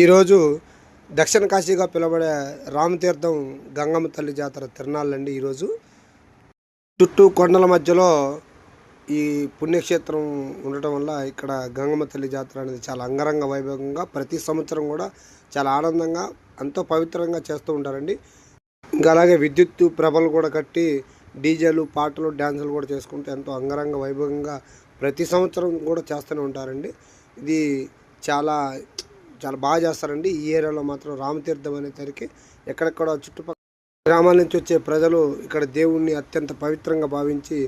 ఈరోజు దక్షిణ కాశీగా పిలువబడే రామతీర్థం గంగమ్మ తల్లి జాతర తిరణాలండి ఈరోజు. చుట్టూ కొండల మధ్యలో ఈ పుణ్యక్షేత్రం ఉండటం వల్ల ఇక్కడ గంగమ్మ తల్లి జాతర అనేది చాలా అంగరంగ వైభవంగా ప్రతి సంవత్సరం కూడా చాలా ఆనందంగా ఎంతో పవిత్రంగా చేస్తూ ఉంటారండి. ఇంకా అలాగే విద్యుత్ ప్రభలు కూడా కట్టి డీజేలు పాటలు డ్యాన్సులు కూడా చేసుకుంటూ ఎంతో అంగరంగ వైభవంగా ప్రతి సంవత్సరం కూడా చేస్తూనే ఉంటారండి. ఇది చాలా చాలా బాగా చేస్తారండి. ఈ ఏరియాలో మాత్రం రామతీర్థం అనేసరికి ఎక్కడెక్కడ చుట్టుపక్కల గ్రామాల నుంచి వచ్చే ప్రజలు ఇక్కడ దేవుణ్ణి అత్యంత పవిత్రంగా భావించి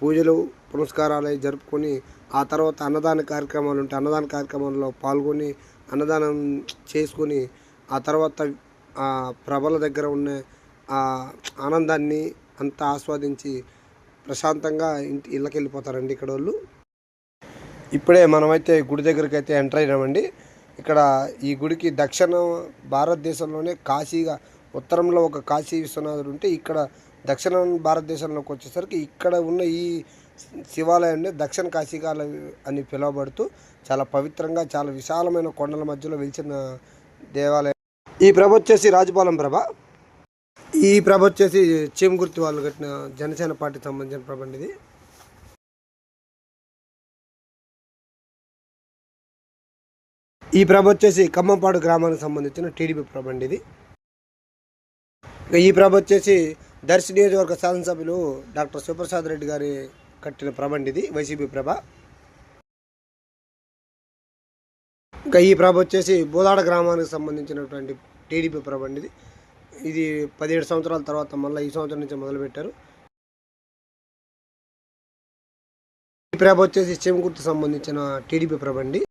పూజలు పునస్కారాలు అవి జరుపుకొని ఆ తర్వాత అన్నదాన కార్యక్రమాలు ఉంటాయి అన్నదాన కార్యక్రమాల్లో పాల్గొని అన్నదానం చేసుకొని ఆ తర్వాత ఆ ప్రభల దగ్గర ఉన్న ఆ ఆనందాన్ని అంతా ఆస్వాదించి ప్రశాంతంగా ఇంటి ఇళ్ళకి వెళ్ళిపోతారండి ఇక్కడ వాళ్ళు ఇప్పుడే మనమైతే గుడి దగ్గరికి అయితే ఎంటర్ అయినామండి. ఇక్కడ ఈ గుడికి దక్షిణ భారతదేశంలోనే కాశీగా ఉత్తరంలో ఒక కాశీ విశ్వనాథుడు ఉంటే ఇక్కడ దక్షిణ భారతదేశంలోకి వచ్చేసరికి ఇక్కడ ఉన్న ఈ శివాలయాన్ని దక్షిణ కాశీగా అని పిలువబడుతూ చాలా పవిత్రంగా చాలా విశాలమైన కొండల మధ్యలో వెలిచిన దేవాలయం. ఈ ప్రభ వచ్చేసి రాజపాలెం ప్రభ. ఈ ప్రభ వచ్చేసి చీమగుర్తి వాళ్ళు కట్టిన జనసేన పార్టీకి సంబంధించిన ప్రభ అండి ఇది. ఈ ప్రభ వచ్చేసి ఖమ్మంపాడు గ్రామానికి సంబంధించిన టీడీపీ ప్రభ అండి ఇది. ఈ ప్రభ వచ్చేసి దర్శి నియోజకవర్గ శాసనసభ్యులు డాక్టర్ శివప్రసాద్ రెడ్డి గారి కట్టిన ప్రభ అండి ఇది వైసీపీ ప్రభ. ఇంకా ఈ ప్రభ వచ్చేసి బోదాడ గ్రామానికి సంబంధించినటువంటి టీడీపీ ప్రభ అండి ఇది. ఇది పదిహేడు సంవత్సరాల తర్వాత మళ్ళీ ఈ సంవత్సరం నుంచి మొదలుపెట్టారు. ఈ ప్రభ వచ్చేసి చెమకుర్తి సంబంధించిన టీడీపీ ప్రభ అండి.